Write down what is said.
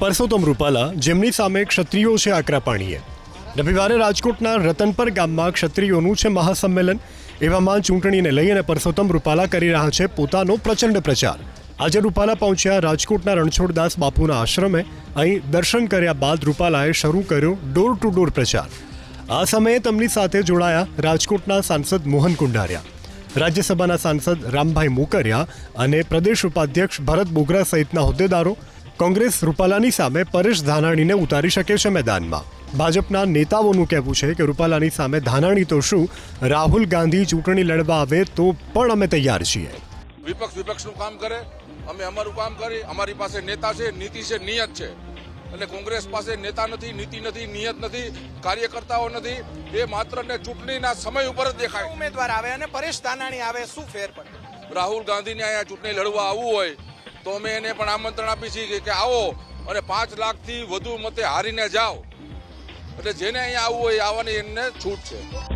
પરસોત્તમ રૂપાલા જેમની સામે ક્ષત્રિયો છે આકરા પાણીએ. રવિવારે રાજકોટના રતનપર ગામમાં ક્ષત્રિયોનું છે મહાસંમેલન. એવામાં ચૂંટણીને લઈ અને પરસોત્તમ રૂપાલા કરી રહ્યા છે પોતાનો પ્રચંડ પ્રચાર. આજે રૂપાલા પહોંચ્યા રાજકોટના રણછોડદાસ બાપુના આશ્રમે. અહીં દર્શન કર્યા બાદ રૂપાલાએ શરૂ કર્યો ડોર ટુ ડોર પ્રચાર. આ સમયે તેમની સાથે જોડાયા રાજકોટના સાંસદ મોહન કુંડારિયા રાજ્યસભાના સાંસદ રામભાઈ મોકરિયા અને પ્રદેશ ઉપાધ્યક્ષ ભરત બોગરા સહિતના હોદ્દેદારો કોંગ્રેસ રૂપાલાની સામે પરેશ ધાનાણીને ઉતારી શકે છે મેદાનમાં. ભાજપના નેતાઓનું કહેવું છે કે રૂપાલાની સામે ધાનાણી તો શું? રાહુલ ગાંધી ચૂંટણી લડવા આવે તો પણ અમે તૈયાર છીએ. વિપક્ષ વિપક્ષનું કામ કરે અમે અમારું કામ કરી અમારી પાસે નેતા છે નીતિ છે નિયત છે. એટલે કોંગ્રેસ પાસે નેતા નથી નીતિ નથી નિયત નથી કાર્યકર્તાઓ નથી એ માત્ર ને ચૂંટણીના સમય ઉપર જ દેખાય. ઉમેદવાર આવે અને પરેશ ધાનાણી આવે શું ફેર પડે? રાહુલ ગાંધીને અહીંયા ચૂંટણી લડવા આવવું હોય તો અમે એને પણ આમંત્રણ આપી છીએ કે આવો અને પાંચ લાખથી વધુ મતે હારીને જાઓ. એટલે જેને અહીંયા આવવું હોય આવવાની એમને છૂટ છે.